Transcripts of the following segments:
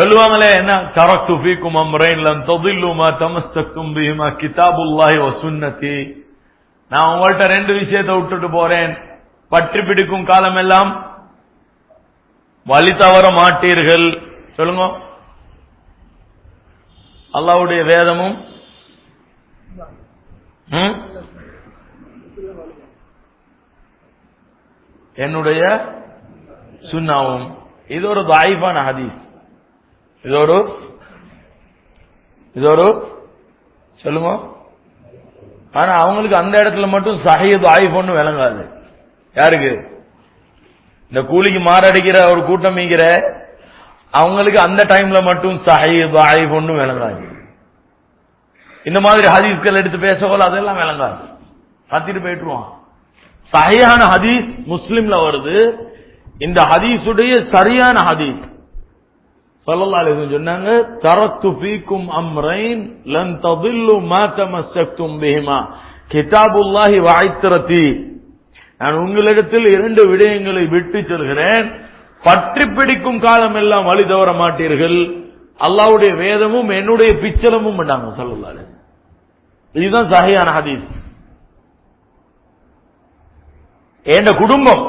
சொல்லுவாங்களே என்ன? தரக்து பீக்கும் அம்ரைன் தொதில்லுமா தமஸ்தக்கும் பீமா கிதாபுல்லாஹி வசுன்னதி நான் உங்கள்கிட்ட ரெண்டு விஷயத்தை விட்டுட்டு போறேன். பற்றி பிடிக்கும் காலம் எல்லாம் வழி தவற மாட்டீர்கள். சொல்லுங்க. அல்லாவுடைய வேதமும் என்னுடைய சுண்ணாவும் இது ஒரு தாய்பான ஹதீஸ். இது ஒரு ஒரு சொல்லுங்க. ஆனா அவங்களுக்கு அந்த இடத்துல மட்டும் சஹி தாயிஃப் விளங்காது. யாருக்கு? இந்த கூலிக்கு மாரடிக்கிற ஒரு கூட்டம் மீங்கிற அவங்களுக்கு அந்த டைம்ல மட்டும் சஹி தாயிஃப் விளங்காது. இந்த மாதிரி ஹதீஸ்கள் எடுத்து பேசவோல அதெல்லாம் விளங்காது. பத்திட்டு போயிட்டுருவான். சஹியான ஹதீஸ் முஸ்லிம்ல வருது. இந்த ஹதீஸுடைய சரியான ஹதீஸ். ஸல்லல்லாஹு சொன்னாங்க தரத்து பீக்கும் அம்ரைன் லன் ததில்லு மா தமஸ்ஸக்தும் பிஹிமா. கிதாபுல்லாஹி வாய்த்திரத்தி நான் உங்களிடத்தில் இரண்டு விடயங்களை விட்டு சொல்கிறேன். பற்றி பிடிக்கும் காலம் எல்லாம் வழி தவற மாட்டீர்கள். அல்லாவுடைய வேதமும் என்னுடைய பிச்சலமும் பண்ணாங்க ஸல்லல்லாஹு இதுதான் சகையான ஹதீஸ். என் குடும்பம்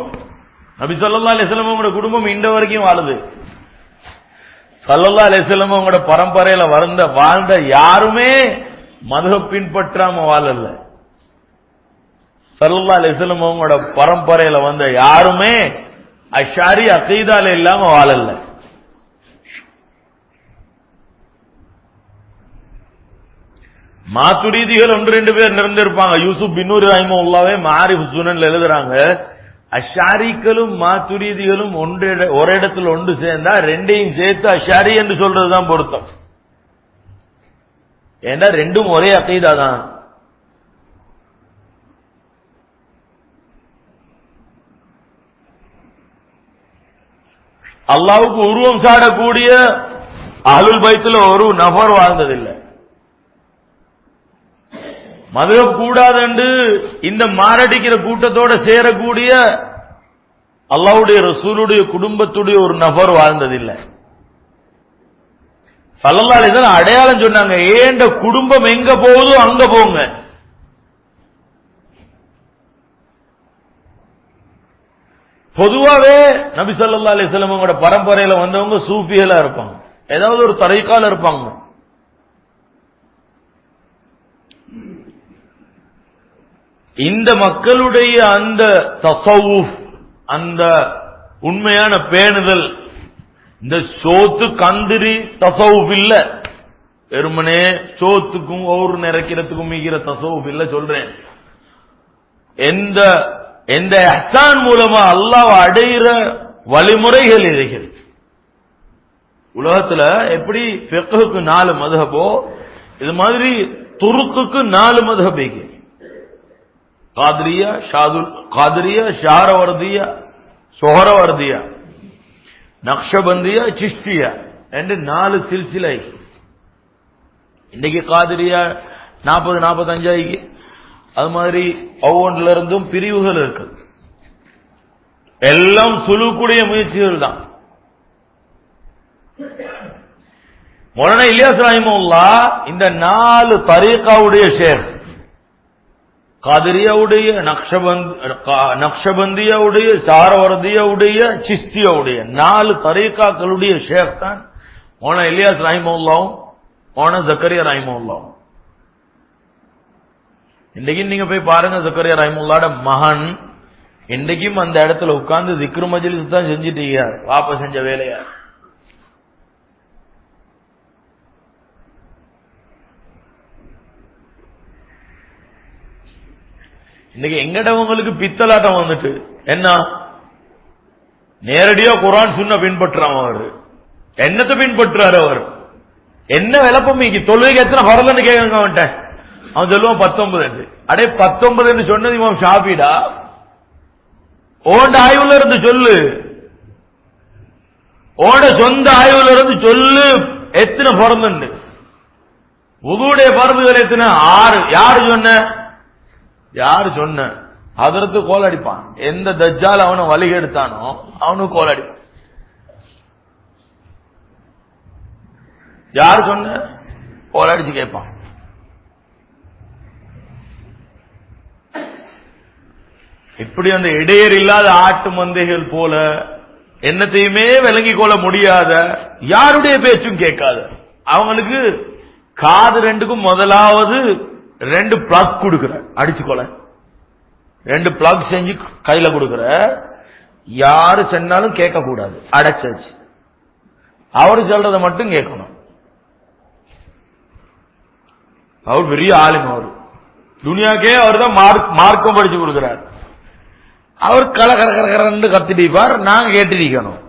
நபி சொல்லா அலைஹி குடும்பம் இந்த வரைக்கும் வாழுது. சல்லல்லா அலிஸ்லம் உங்களோட பரம்பரையில வந்த வாழ்ந்த யாருமே மதுக பின்பற்றாம வாழல. சல்லல்லா அலிஸ்லம் உங்களோட பரம்பரையில வந்த யாருமே அஷாரி அசைதால இல்லாம வாழல. மாத்துரீதிகள் ஒன்று ரெண்டு பேர் நிறந்திருப்பாங்க யூசுப் பின்னூர் ராய்மோ உள்ளாவே மாரி சுனன்ல எழுதுறாங்க. அஷாரிக்களும் மாத்துரீதிகளும் ஒன்று ஒரு இடத்துல ஒன்று சேர்ந்தா ரெண்டையும் சேர்த்து அஷாரி என்று சொல்றதுதான் பொருத்தம். ஏன்னா ரெண்டும் ஒரே அகைதா தான். அல்லாவுக்கு உருவம் சாடக்கூடிய அலுல் பைத்துல ஒரு நபர் வாழ்ந்ததில்லை. மதுரம் கூடாதென்று இந்த மாரடிக்கிற கூட்டத்தோட சேரக்கூடிய அல்லாவுடைய ரசூலுடைய குடும்பத்துடைய ஒரு நபர் வாழ்ந்ததில்லை. சல்லல்லாஹு அடையாளம் சொன்னாங்க ஏண்ட குடும்பம் எங்க போகுதோ அங்க போங்க. பொதுவாவே நபி சல்லா அலைஹி பரம்பரையில வந்தவங்க சூஃபியலா இருப்பாங்க. ஏதாவது ஒரு தரைக்கால இருப்பாங்க. இந்த மக்களுடைய அந்த தசவுஃப் அந்த உண்மையான பேணுதல் இந்த சோத்து கந்திரி தசவுஃப் இல்ல. வெறுமனே சோத்துக்கும் ஒவ்வொரு நிறைக்கிறதுக்கும் மிகிற தசவுஃப் இல்ல சொல்றேன். எந்த எந்த அஹ்சான் மூலமா அல்லாஹ் அடைகிற வழிமுறைகள் இருக்கிறது உலகத்துல எப்படி ஃபிக்ஹுக்கு நாலு மதுஹபோ இது மாதிரி துருக்குக்கு நாலு மதுஹப் காதிரியா ஷாதுல் காதிரியா ஷாரவர்தியா சொஹரவர்தியா நக்ஷபந்தியா சிஷ்டியா என்று நாலு சில்சிலை. இன்னைக்கு காதிரியா நாற்பது நாற்பத்தஞ்சாயிக்கு. அது மாதிரி ஒவ்வொன்றுல இருந்தும் பிரிவுகள் இருக்கு. எல்லாம் சுழுக்கூடிய முயற்சிகள் தான். மொழன இலியாஸ் ரஹிமுல்லா இந்த நாலு தரீகாவுடைய ஷேர் காதிரியாவுடைய நக்ஷபந்த் கா- நக்ஷபந்தியாவுடைய சாரவர்தியாவுடைய சிஸ்தியாவுடைய நாலு தரீக்காக்களுடைய ஷேக் தான் மோன இலியாஸ் ரஹிமுல்லாவும் மோன ஜக்கரியா ரஹிமுல்லாவும் இன்னைக்கு நீங்க போய் பாருங்க ஜக்கரியா ரஹிமுல்லாட மகன் இன்னைக்கும் அந்த இடத்துல உட்கார்ந்து திக்ரு மஜிலிஸ் தான் செஞ்சுட்டு வாப்ப செஞ்ச வேலையா. இன்னைக்கு எங்கடவங்களுக்கு பித்தலாட்டம் வந்துட்டு? என்ன? நேரடியா குரான் சுண்ண பின்பற்றுறான் அவரு. என்னத்தை பின்பற்றுறாரு அவர்? என்ன விளப்பம் மீக்கி தொழுகைக்கு எத்தனை வரலன்னு கேட்க அவன்கிட்ட. அவன் சொல்லுவான் பத்தொன்பது என்று. அடே பத்தொன்பது என்று சொன்னது இவன் ஷாபிடா ஓண்ட ஆய்வுல இருந்து சொல்லு. ஓட சொந்த ஆய்வுல இருந்து சொல்லு. எத்தனை பிறந்துண்டு உதுடைய பருந்துகள் எத்தனை? ஆறு. யாரு சொன்ன? யாரு சொன்ன? அதற்கு கோல் அடிப்பான். எந்த தஜ்ஜால் அவனை வழி எடுத்தானோ அவனுக்கு கோல் அடிப்பான். யார் சொன்ன? போராடிச்சு கேட்பான். இப்படி அந்த இடையர் இல்லாத ஆட்டு மந்தைகள் போல என்னத்தையுமே விளங்கிக் கொள்ள முடியாத யாருடைய பேச்சும் கேட்காது. அவங்களுக்கு காது ரெண்டுக்கும் முதலாவது ரெண்டு பிளாக் கொடுக்கிற. அடிச்சு ரெண்டு பிளாக் செஞ்சு கையில கொடுக்கிற. யாரு சென்னாலும் கேட்க கூடாது அடைச்சாச்சு. அவரு சொல்றத மட்டும் கேட்கணும். அவர் பெரிய ஆளுங்க அவரு. துனியாக்கே அவர் தான் மார்க்கம் படிச்சு கொடுக்கிறார். அவர் கல கர கர நாங்க கேட்டிருக்கணும்.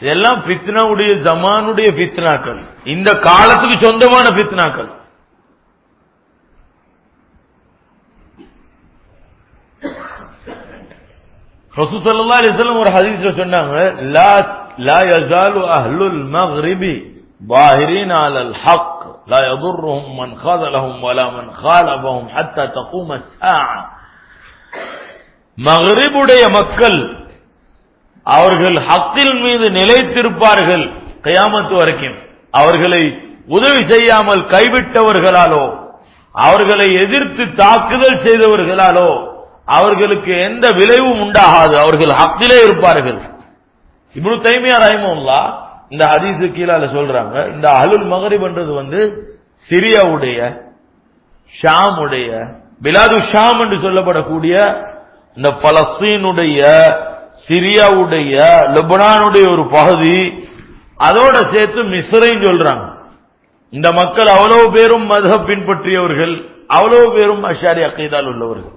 இதெல்லாம் பித்னாவுடைய ஜமானுடைய பித்னாக்கள் இந்த காலத்துக்கு சொந்தமான பித்னாக்கள் ரசூசல்லா அலிஸ்லாம் ஒரு ஹதீஸ்ல சொன்னாங்க லா லா யஸாலு அஹ்லுல் மக்ரிபி ظاهرين على الحق لا يضرهم من خذلهم ولا من خالفهم حتى تقوم الساعة மகரிபுடைய மக்கள் அவர்கள் ஹக்கில் மீது நிலைத்திருப்பார்கள் கயாமத்து வரைக்கும். அவர்களை உதவி செய்யாமல் கைவிட்டவர்களாலோ அவர்களை எதிர்த்து தாக்குதல் செய்தவர்களாலோ அவர்களுக்கு எந்த விளைவும் உண்டாகாது. அவர்கள் ஹக்கிலே இருப்பார்கள். இப்படி தைமியா ரஹிமுல்லா இந்த ஹதீஸு கீழால சொல்றாங்க இந்த அலுல் மகரிப்ன்றது வந்து சிரியாவுடைய ஷாமுடைய பிலாது ஷாம் என்று சொல்லப்படக்கூடிய இந்த பலஸ்தீனுடைய சிரியாவுடைய லெபனானுடைய ஒரு பகுதி அதோட சேர்த்து மிஸ்ரையும் சொல்றாங்க. இந்த மக்கள் அவ்வளவு பேரும் மத பின்பற்றியவர்கள் அவ்வளவு பேரும் அஷாரி அக்கைதால் உள்ளவர்கள்.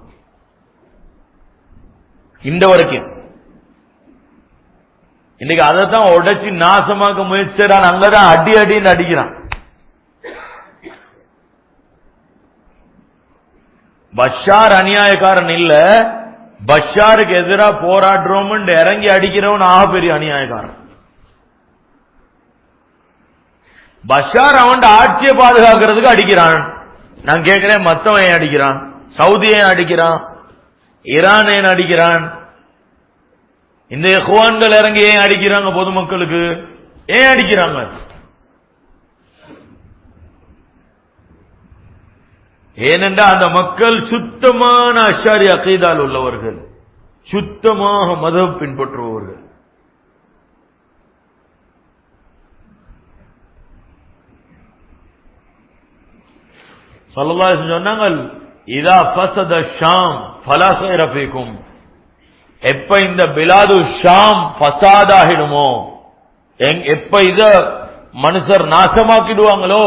இந்த வரைக்கும். இன்னைக்கு அதைத்தான் உடைச்சி நாசமாக்க முயற்சிறான் அங்கதான் அடி அடின்னு அடிக்கிறான். பஷார் அநியாயக்காரன் இல்லை. பஷாருக்கு எதிராக போராடுறோம் இறங்கி அடிக்கிறவன் ஆக பெரிய அநியாயக்காரன். பஷார் அவன் ஆட்சியை பாதுகாக்கிறதுக்கு அடிக்கிறான். நான் கேட்கிறேன் மத்தவன் அடிக்கிறான்? சவுதியை அடிக்கிறான்? ஈரான் ஏன் அடிக்கிறான்? இந்த குவான்கள் இறங்கி ஏன் அடிக்கிறாங்க பொதுமக்களுக்கு? ஏன் அடிக்கிறாங்க? ஏனென்றால் அந்த மக்கள் சுத்தமான அஷாரி அகைதால் உள்ளவர்கள். சுத்தமாக மதம் பின்பற்றுபவர்கள். சொல்லலா சொன்னாங்க இதா பசத ஷாம் பலாசைரபிக்கும் எப்ப இந்த பிலாது ஷாம் பசாதாகிடுமோ எப்ப இத மனுஷர் நாசமாக்கிடுவாங்களோ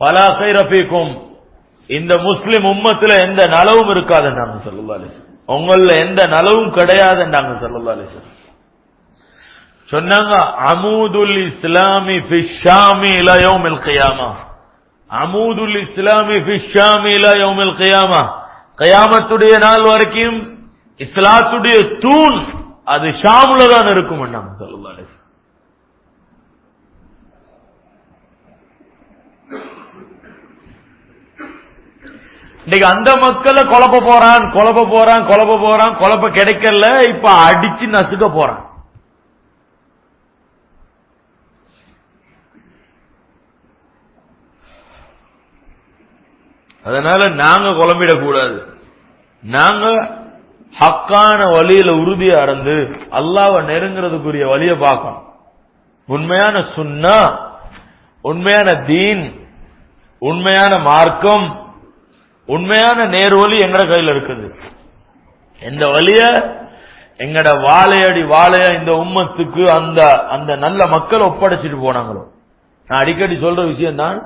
பலாசை இந்த முஸ்லிம் உம்மத்துல எந்த நலவும் இருக்காது சல்லா அலிஸ் உங்கள எந்த நலவும் கிடையாதுன்றாங்க சொல்லலாலே சார் சொன்னாங்க அமூதுல் இஸ்லாமி ஃபிஷாமி இலயோமில் கியாமா அமூதுல் இஸ்லாமி ஃபிஷாமி இலயோமில் கியாமா கயாமத்துடைய நாள் வரைக்கும் இஸ்லாத்துடைய தூண் அது ஷாமுல தான் இருக்கும் சல்லா அலிஸ் இன்னைக்கு அந்த மக்களை குழப்ப போறான் குழப்ப போறான் குழப்ப போறான் குழப்ப கிடைக்கல இப்ப அடிச்சு நசுக்க போறான். அதனால நாங்க குழம்பிடக்கூடாது. நாங்க ஹக்கான வழியில உறுதியா இருந்து அல்லாவை நெருங்குறதுக்குரிய வழியை பார்க்கணும். உண்மையான சுண்ணா உண்மையான தீன் உண்மையான மார்க்கம் உண்மையான நேர்வழி எங்கட கையில் இருக்குது? இந்த வழிய? எங்கட வாழையடி வாழைய இந்த உம்மத்துக்கு அந்த அந்த நல்ல மக்கள் ஒப்படைச்சிட்டு போனாங்களோ? நான் அடிக்கடி சொல்ற விஷயம் தான்